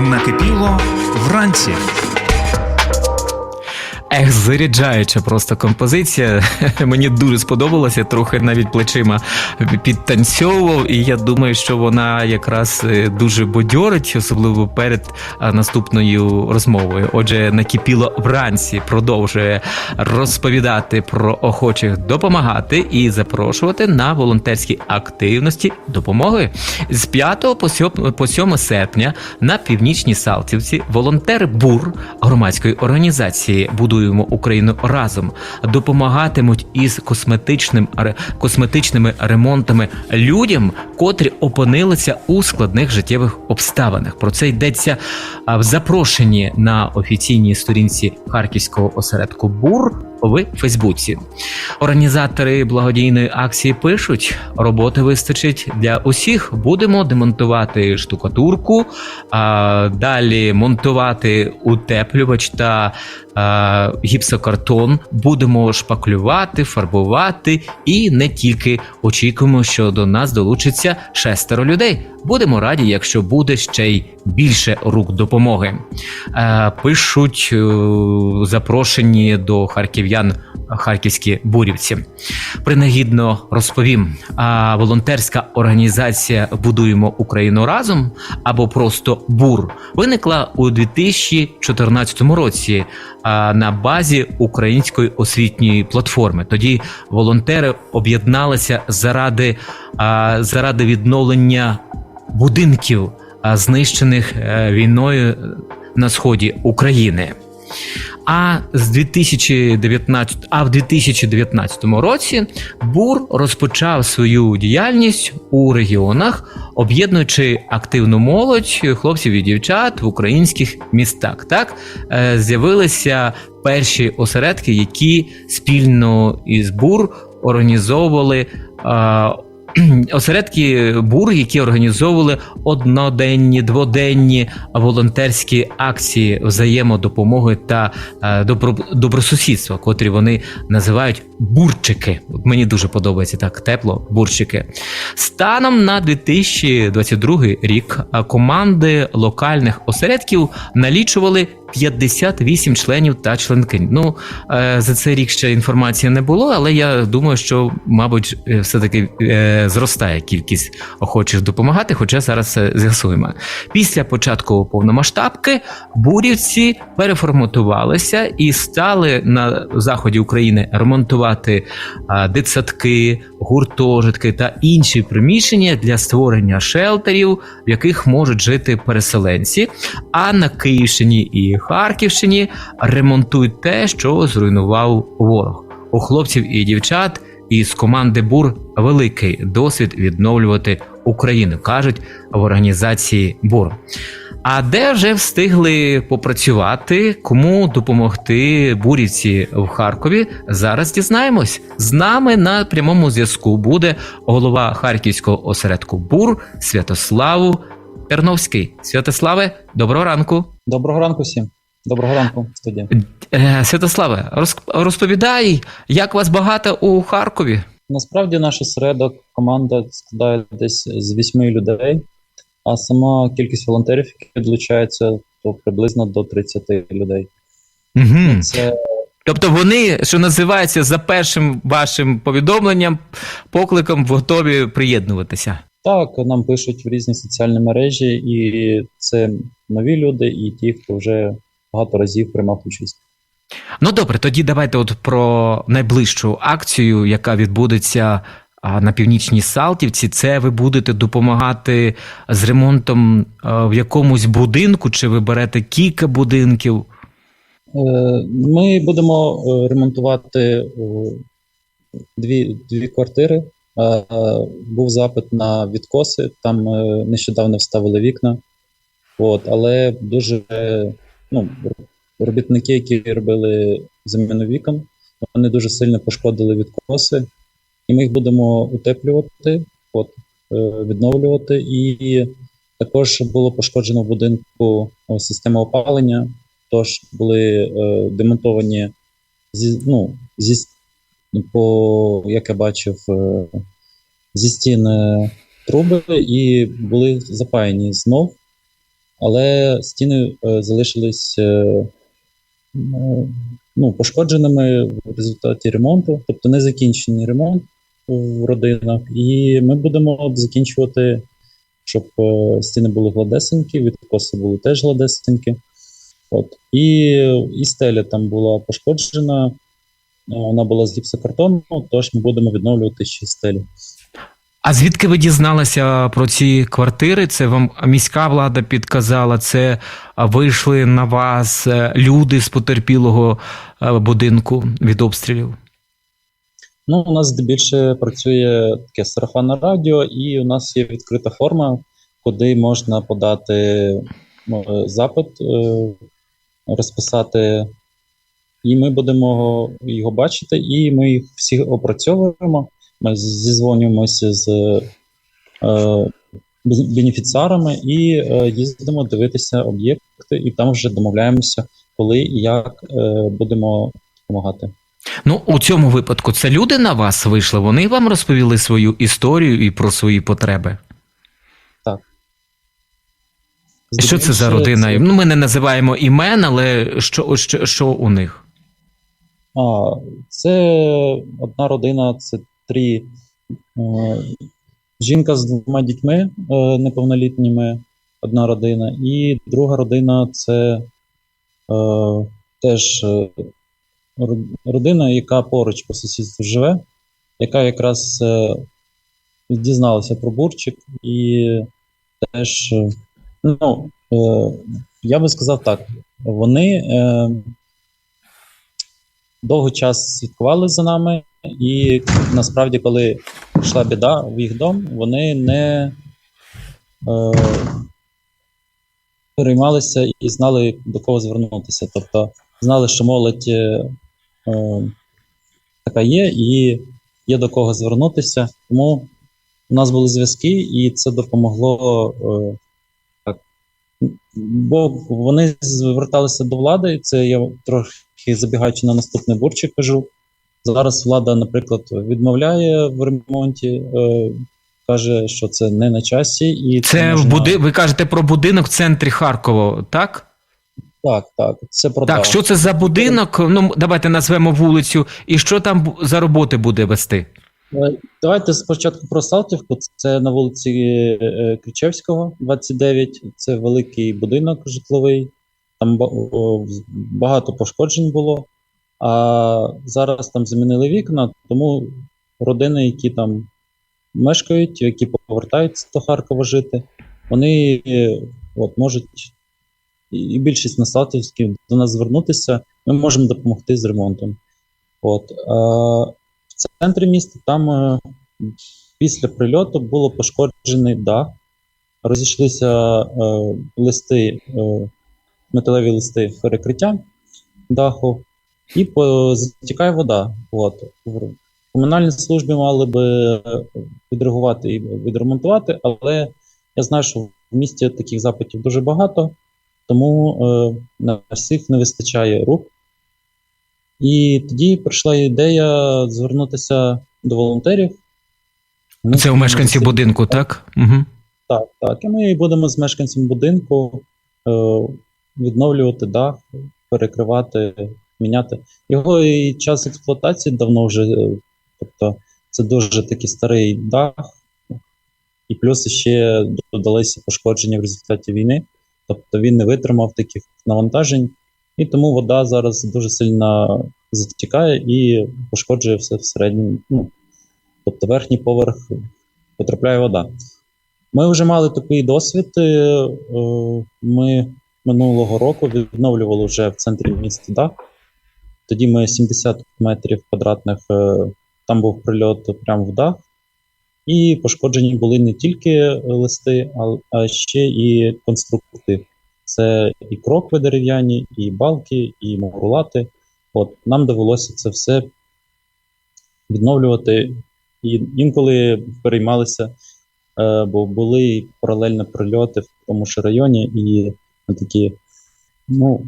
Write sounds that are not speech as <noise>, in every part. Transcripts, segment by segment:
Накипіло вранці. Ех, заряджаюча просто композиція. <laughs> Мені дуже сподобалося, трохи навіть плечима підтанцьовував, і я думаю, що вона якраз е, дуже бодьорить, особливо перед наступною розмовою. Отже, накипіло вранці продовжує розповідати про охочих допомагати і запрошувати на волонтерські активності допомоги з 5 по 7, по 7 серпня на північній Салтівці волонтери БУР громадської організації будуємо Україну разом допомагатимуть із косметичним косметичними ремонтами людям, котрі опинилися у складних життєвих обставинах. Про це йдеться в запрошенні на офіційній сторінці харківського осередку БУР в Фейсбуці. Організатори благодійної акції пишуть: роботи вистачить для усіх. Будемо демонтувати штукатурку, а далі монтувати утеплювач та а, гіпсокартон. Будемо шпаклювати, фарбувати і не тільки очікуємо, що до нас долучиться шестеро людей. Будемо раді, якщо буде ще й більше рук допомоги. Е, пишуть е, запрошені до харків'ян харківські бурівці. Принагідно розповім. А волонтерська організація Будуємо Україну разом або просто БУР виникла у 2014 році на базі української освітньої платформи. Тоді волонтери об'єдналися заради, заради відновлення будинків, знищених е, війною на сході України. А з 2019, а в 2019 році БУР розпочав свою діяльність у регіонах, об'єднуючи активну молодь хлопців і дівчат в українських містах. Так е, з'явилися перші осередки, які спільно із БУР організовували. <clears throat> Осередки БУР, які організовували одноденні, дводенні волонтерські акції взаємодопомоги та е, добро, добросусідства, котрі вони називають бурчики. Мені дуже подобається так тепло. Бурчики. Станом на 2022 рік е, команди локальних осередків налічували 58 членів та членкинь. Ну е, за цей рік ще інформації не було, але я думаю, що, мабуть, е, все-таки е, зростає кількість охочих допомагати, хоча зараз це з'ясуємо. Після початку повномасштабки бурівці переформатувалися і стали на заході України ремонтувати дитсадки, гуртожитки та інші приміщення для створення шелтерів, в яких можуть жити переселенці. А на Київщині і Харківщині ремонтують те, що зруйнував ворог. У хлопців і дівчат із команди БУР великий досвід відновлювати Україну, кажуть в організації БУР. А де вже встигли попрацювати, кому допомогти бурівці в Харкові? Зараз дізнаємось. З нами на прямому зв'язку буде голова харківського осередку БУР Святославу Терновський. Святославе, доброго ранку. Доброго ранку всім. Доброго ранку, студія. Е, Святославе, розповідай, як вас багато у Харкові? Насправді наш осередок, команда складає десь з вісьми людей, а сама кількість волонтерів, які долучаються, то приблизно до 30 людей. Угу. Це Тобто вони, що називається, за першим вашим повідомленням, покликом готові приєднуватися. так, нам пишуть в різні соціальні мережі, і це нові люди, і ті, хто вже багато разів приймав участь. Ну добре, тоді давайте от про найближчу акцію, яка відбудеться на північній Салтівці. Це ви будете допомагати з ремонтом в якомусь будинку, чи ви берете кілька будинків? Е, Ми будемо е, ремонтувати е, дві, дві квартири. Був запит на відкоси, там нещодавно вставили вікна. От, але дуже ну, робітники, які робили заміну вікон, вони дуже сильно пошкодили відкоси, і ми їх будемо утеплювати, от, е, відновлювати. І також було пошкоджено в будинку система опалення. Тож були е, демонтовані зі, ну, зі, по, як я бачив, е, зі стін е, труби і були запаяні знов. Але стіни е, залишились е, ну, пошкодженими в результаті ремонту, тобто не закінчений ремонт в родинах. І ми будемо закінчувати, щоб е, стіни були гладесенькі, відкоси були теж гладесенькі. От. І, і стеля там була пошкоджена, вона була з гіпсокартону, тож ми будемо відновлювати ще стелю. А звідки ви дізналися про ці квартири? Це вам міська влада підказала, це вийшли на вас е, люди з потерпілого е, будинку від обстрілів? Ну, у нас здебільше працює таке сарафанне радіо, і у нас є відкрита форма, куди можна подати е, запит, розписати, і ми будемо його бачити, і ми їх всі опрацьовуємо. Ми зізвонюємося з е, бенефіціарами і е, їздимо дивитися об'єкти, і там вже домовляємося, коли і як е, будемо допомагати. Ну, у цьому випадку це люди на вас вийшли, вони вам розповіли свою історію і про свої потреби. Так. Що це за родина? Це- Ну, ми не називаємо імен, але що, що, що у них? А, це одна родина, це три. Е, жінка з двома дітьми е, неповнолітніми, одна родина, і друга родина це е, теж родина, яка поруч по сусідству живе, яка якраз дізналася про бурчик, і теж, ну, я би сказав так, вони. Е, довгий час слідкували за нами, і насправді, коли йшла біда в їх дом, вони не е, переймалися і знали, до кого звернутися. Тобто знали, що молодь е, е, така є, і є до кого звернутися. Тому у нас були зв'язки, і це допомогло. Е. Бо вони зверталися до влади, це я трохи забігаючи на наступний бурчик, кажу. Зараз влада, наприклад, відмовляє в ремонті, е, каже, що це не на часі, і Це в можна- буди... ви кажете про будинок в центрі Харкова, так? Так, так, це продав. Так, що це за будинок? Ну, давайте назвемо вулицю, і що там за роботи буде вести? Е, Давайте спочатку про Салтівку. Це на вулиці е, Кричевського, 29. Це великий будинок житловий. Там багато пошкоджень було. А зараз там замінили вікна, тому родини, які там мешкають, які повертаються до Харкова жити, вони от, можуть і- більшість на до нас звернутися. Ми можемо допомогти з ремонтом. От. А, в центрі міста там е, після прильоту було пошкоджений дах, розійшлися е, листи, е, металеві листи перекриття даху, і затікає вода. От. В комунальній службі мали би е, відреагувати і відремонтувати, але я знаю, що в місті таких запитів дуже багато, тому е, на всіх не вистачає рук. І тоді прийшла ідея звернутися до волонтерів. Вони Це у мешканців будинку, так? Угу. Так, так. І ми будемо з мешканцем будинку е, відновлювати дах, перекривати, міняти. Його і час експлуатації давно вже, е, тобто це дуже такий старий дах, і плюс ще додалися пошкодження в результаті війни. Тобто він не витримав таких навантажень, і тому вода зараз дуже сильно затікає і пошкоджує все всередині. Ну, тобто верхній поверх потрапляє вода. Ми вже мали такий досвід. е, е, Ми минулого року відновлювали вже в центрі міста дах. Тоді ми 70 метрів квадратних, е, там був прильот прямо в дах, і пошкоджені були не тільки листи, а, ще і конструкти. Це і крокви дерев'яні, і балки, і мурулати. От нам довелося це все відновлювати. І інколи переймалися, е, бо були паралельно прильоти в тому ж районі, і такі, ну.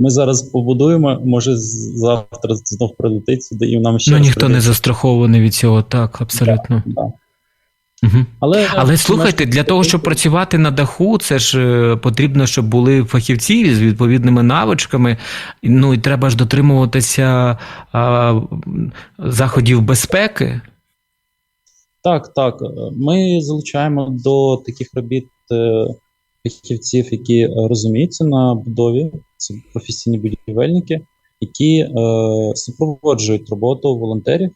Ми зараз побудуємо, може завтра знов прилетить сюди, і нам ще Ну ніхто не застрахований від цього, так, абсолютно. Да. Угу. Але, Але слухайте, для того, щоб працювати на даху, це ж е, потрібно, щоб були фахівці з відповідними навичками. Ну і треба ж дотримуватися а, заходів безпеки. Так, так. Ми залучаємо до таких робіт е, фахівців, які розуміються на будові, це професійні будівельники, які е, супроводжують роботу волонтерів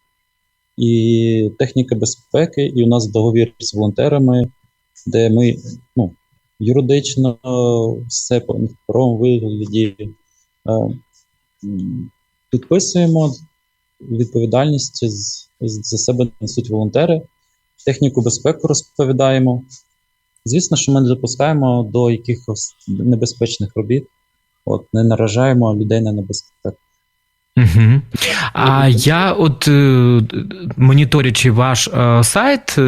і техніка безпеки. І у нас договір з волонтерами, де ми ну, юридично е, все по в вигляді е, підписуємо. Відповідальність за себе несуть волонтери техніку безпеку розповідаємо. Звісно, що ми не допускаємо до якихось небезпечних робіт, от не наражаємо людей на небезпеку. Угу. А я, от е, моніторячи ваш е, сайт, е,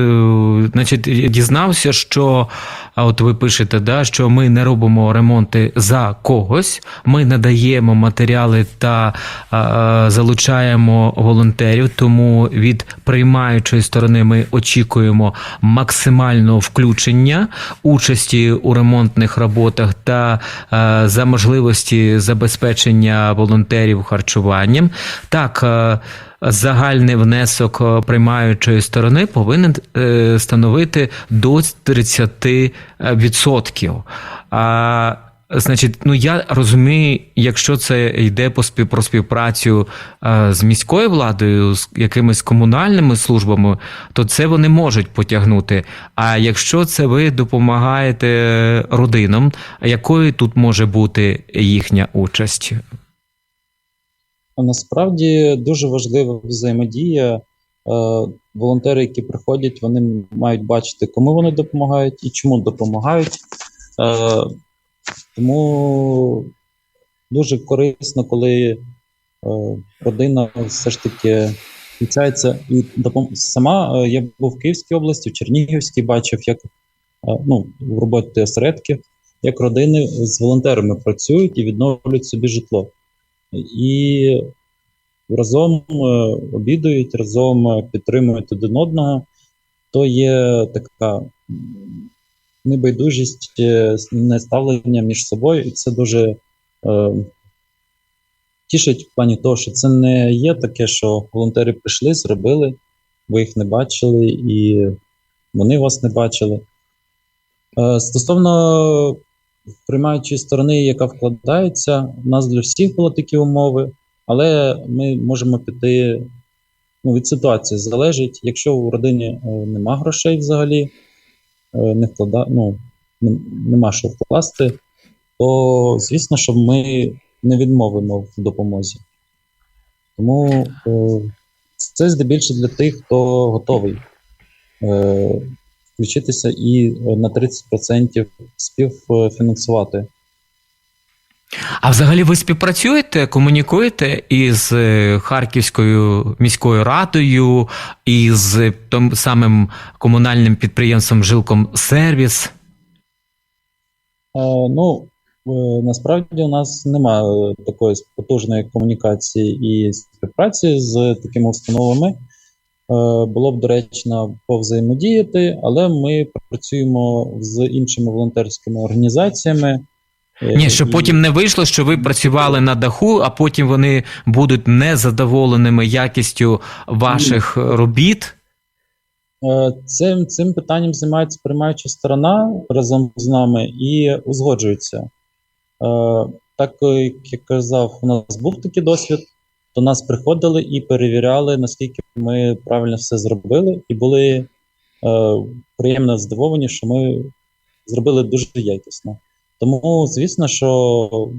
значить, дізнався, що от ви пишете, да, що ми не робимо ремонти за когось, ми надаємо матеріали та залучаємо волонтерів. Тому від приймаючої сторони ми очікуємо максимального включення участі у ремонтних роботах та за можливості забезпечення волонтерів харчуванням. Так, е, загальний внесок е, приймаючої сторони повинен е, становити до 30%. А Значить, ну я розумію, якщо це йде по спів, про співпрацю з міською владою, з якимись комунальними службами, то це вони можуть потягнути. А якщо це ви допомагаєте родинам, якою тут може бути їхня участь? Насправді дуже важлива взаємодія. Е, волонтери, які приходять, вони мають бачити, кому вони допомагають і чому допомагають. Е, тому дуже корисно, коли е, родина все ж таки включається і сама. Я був в Київській області, в Чернігівській бачив, як ну, в роботі осередків, як родини з волонтерами працюють і відновлюють собі житло. І разом е, обідують, разом е, підтримують один одного, то є така небайдужість, е, не ставлення між собою, і це дуже е, тішить в плані того, що це не є таке, що волонтери прийшли, зробили, ви їх не бачили, і вони вас не бачили. Е, стосовно приймаючої сторони, яка вкладається, у нас для всіх були такі умови, але ми можемо піти ну, від ситуації. Залежить, якщо у родині е, нема грошей взагалі, е, не вклада, ну, нема що вкласти, то звісно, що ми не відмовимо в допомозі. Тому е, це здебільшого для тих, хто готовий включитися і е, на 30% співфінансувати. А взагалі ви співпрацюєте, комунікуєте із е, Харківською міською радою, із тим самим комунальним підприємством Жилком Сервіс? Е, Ну, насправді у нас немає такої потужної комунікації і співпраці з такими установами. Е, Було б доречно повзаємодіяти, але ми працюємо з іншими волонтерськими організаціями. Е, Ні, щоб і- потім не вийшло, що ви працювали на даху, а потім вони будуть незадоволеними якістю ваших робіт. Е, Цим, цим питанням займається приймаюча сторона разом з нами і узгоджується. Так, як я казав, у нас був такий досвід. До нас приходили і перевіряли, наскільки ми правильно все зробили, і були е, приємно здивовані, що ми зробили дуже якісно. Тому, звісно, що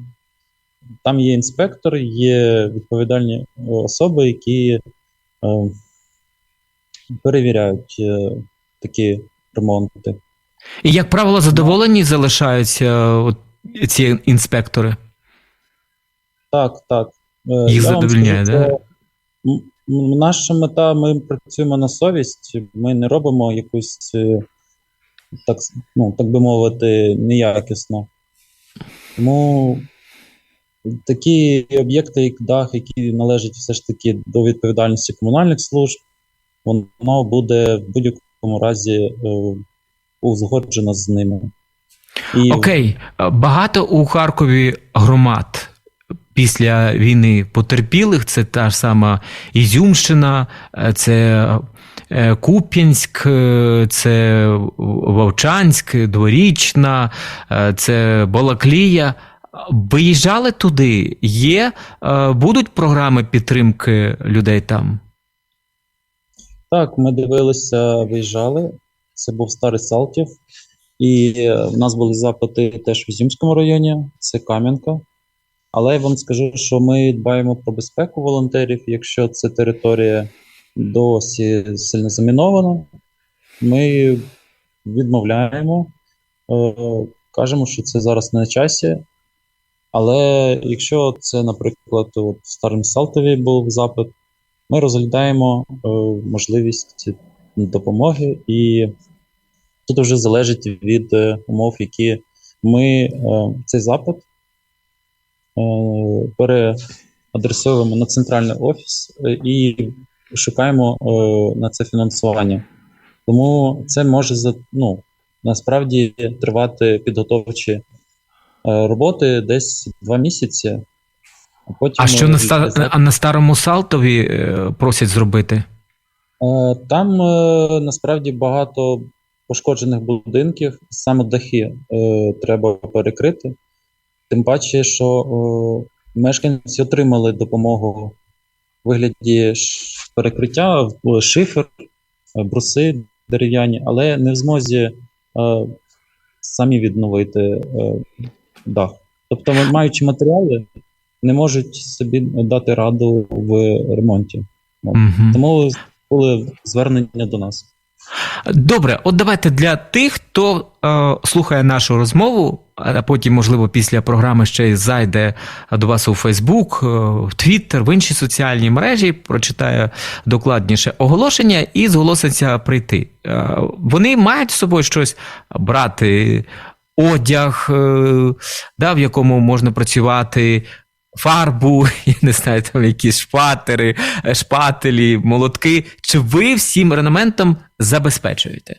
там є інспектор, є відповідальні особи, які е, перевіряють е, такі ремонти. І, як правило, задоволені залишаються от, ці інспектори. Так, так. Їх я вам задовольняє, скажу, да? Наша мета, ми працюємо на совість, ми не робимо якусь, е, так, ну, так би мовити, неякісно. Тому такі об'єкти, як дах, які належать все ж таки до відповідальності комунальних служб, воно буде в будь-якому будь-якому разі е, узгоджено з ними. І Окей, багато у Харкові громад після війни потерпілих. Це та ж сама Ізюмщина, е, це е, Куп'янськ, е, це Вовчанськ, Дворічна, це Балаклія. Виїжджали туди? Є, будуть програми підтримки людей там? Так, ми дивилися, виїжджали. Це був старий Салтів. І в нас були запити теж в Ізюмському районі, це Кам'янка. Але я вам скажу, що ми дбаємо про безпеку волонтерів. Якщо це територія досі сильно замінована, ми відмовляємо, е, кажемо, що це зараз не на часі. Але якщо це, наприклад, от в Старому Салтові був запит, ми розглядаємо е, можливість допомоги, і тут вже залежить від е, умов, які ми цей запит переадресовуємо на центральний офіс е, і шукаємо е, на це фінансування. Тому це може ну, насправді тривати підготовчі е, роботи десь два місяці. А, потім А що на, ста... відвеземо. а на старому Салтові е, просять зробити? Е, Там е, насправді багато пошкоджених будинків, саме дахи е, треба перекрити. Тим паче, що е, мешканці отримали допомогу в вигляді перекриття, шифер, е, бруси дерев'яні, але не в змозі е, самі відновити е, дах. Тобто, маючи матеріали, не можуть собі дати раду в ремонті. Мгм. Тому були звернення до нас. Добре, от давайте для тих, хто е, слухає нашу розмову, а потім, можливо, після програми ще й зайде до вас у Фейсбук, е, в Твіттер, в інші соціальні мережі, прочитає докладніше оголошення і зголоситься прийти. Е, вони мають з собою щось брати, одяг, е, да, в якому можна працювати. Фарбу, <laughs> я не знаю, там якісь шпатери, е, шпателі, молотки. Чи ви всім орнаментом забезпечуєте?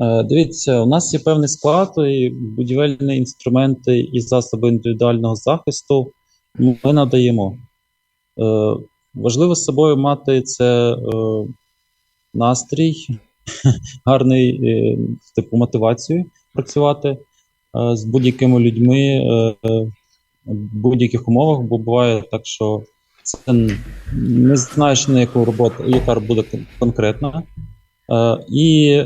Е, Дивіться, у нас є певний склад, і будівельні інструменти і засоби індивідуального захисту ми надаємо. Е, Важливо з собою мати це е, настрій, <laughs> гарний типу мотивацію працювати з будь-якими людьми в будь-яких умовах, бо буває так, що це не знаєш на яку роботу, яка буде конкретна. І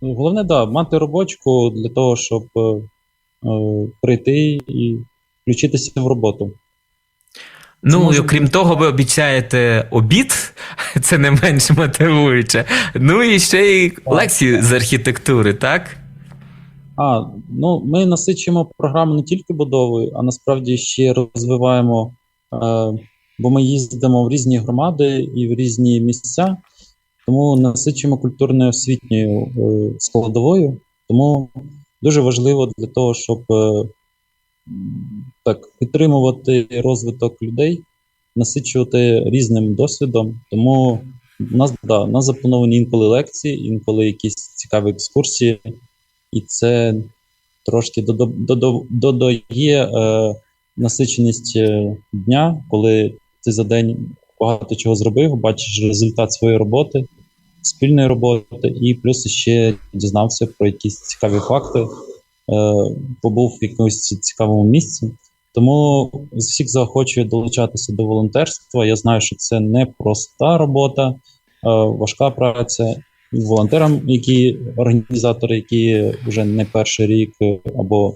головне, да, мати робочку для того, щоб е, е, прийти і включитися в роботу. Ну, може і окрім того, ви обіцяєте обід, <laughs> це не менш мотивуюче. Ну і ще й лекції з архітектури, так? А, ну, ми насичуємо програму не тільки будовою, а насправді ще розвиваємо, е, бо ми їздимо в різні громади і в різні місця, тому насичуємо культурною освітньою е, складовою. Тому дуже важливо для того, щоб е, так, підтримувати розвиток людей, насичувати різним досвідом. Тому у нас, да, у нас заплановані інколи лекції, інколи якісь цікаві екскурсії, і це трошки додає е, насиченість е, дня, коли ти за день багато чого зробив, бачиш результат своєї роботи, спільної роботи, і плюс ще дізнався про якісь цікаві факти, е, побув в якомусь цікавому місці. Тому всіх заохочую долучатися до волонтерства. Я знаю, що це не проста робота, е, важка праця. Волонтерам, які організатори, які вже не перший рік е, або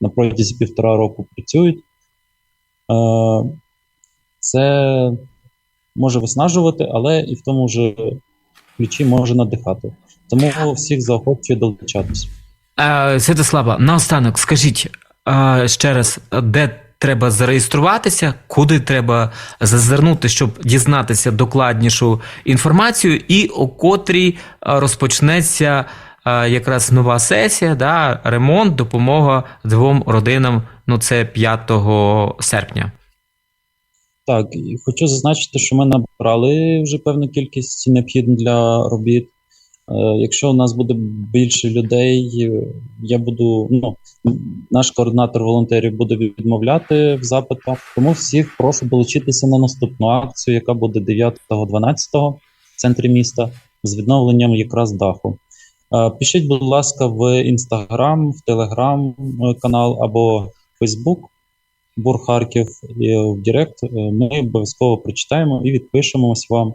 на протязі півтора року працюють, це може виснажувати, але і в тому ж ключі може надихати. Тому всіх заохочую долучатися. Е, Святослава, наостанок, скажіть е, ще раз, де треба зареєструватися, куди треба зазирнути, щоб дізнатися докладнішу інформацію, і о котрій е, розпочнеться якраз нова сесія, да, ремонт, допомога двом родинам. Ну, це 5 серпня. Так, і хочу зазначити, що ми набрали вже певну кількість необхідну для робіт. Якщо у нас буде більше людей, е, я буду. Ну, наш координатор волонтерів буде відмовляти в запитах. Тому всіх прошу долучитися на наступну акцію, яка буде 9-12 в центрі міста з відновленням якраз даху. Е, Пишіть, будь ласка, в інстаграм, в телеграм е, канал або Фейсбук Бур Харків в Директ. Е, Ми обов'язково прочитаємо і відпишемось вам.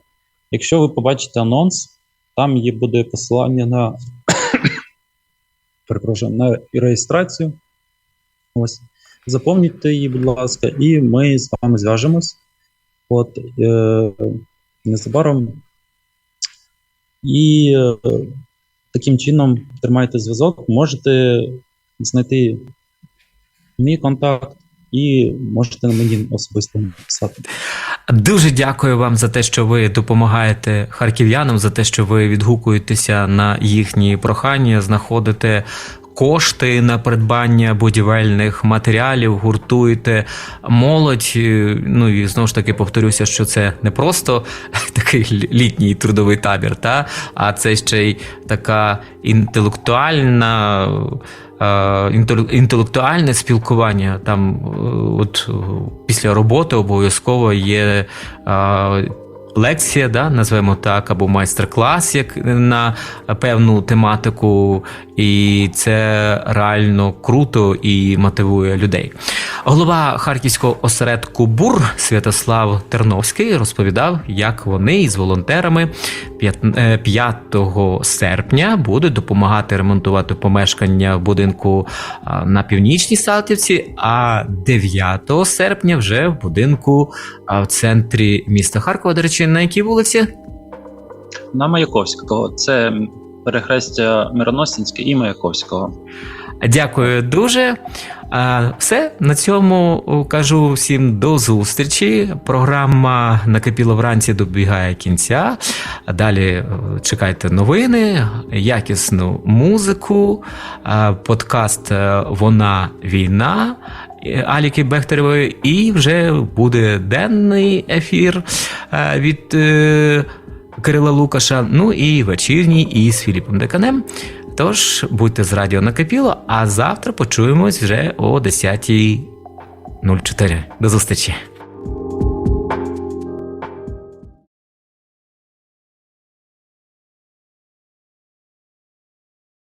Якщо ви побачите анонс, там є буде посилання на, <coughs> перепрошую, на реєстрацію. Ось. Заповнюйте її, будь ласка, і ми з вами зв'яжемось. От е, незабаром. І е, таким чином тримайте зв'язок, можете знайти мій контакт і можете мені особисто написати. Дуже дякую вам за те, що ви допомагаєте харків'янам, за те, що ви відгукуєтеся на їхні прохання, знаходите кошти на придбання будівельних матеріалів, гуртуєте молодь. Ну і знову ж таки повторюся, що це не просто <laughs> такий літній трудовий табір, та, а це ще й така інтелектуальна. Е, Інтелектуальне спілкування там, е, от е, після роботи обов'язково є лекція, да, назвемо так, або майстер-клас як на певну тематику, і це реально круто і мотивує людей. Голова харківського осередку БУР Святослав Терновський розповідав, як вони із волонтерами е, 5 серпня будуть допомагати ремонтувати помешкання в будинку на північній Салтівці, а 9 серпня вже в будинку в центрі міста Харкова. До речі, на якій вулиці? На Маяковського. Це перехрестя Мироносінське і Маяковського. Дякую дуже. Все на цьому кажу всім до зустрічі. Програма накипіло вранці добігає кінця. Далі чекайте новини, якісну музику, подкаст е, Вона війна. Аліки Бехтеревої, і вже буде денний ефір е, від е, Кирила Лукаша. Ну і вечірній із Філіпом Деканем. Тож будьте з радіо накипіло, а завтра почуємось вже о 10.04. До зустрічі!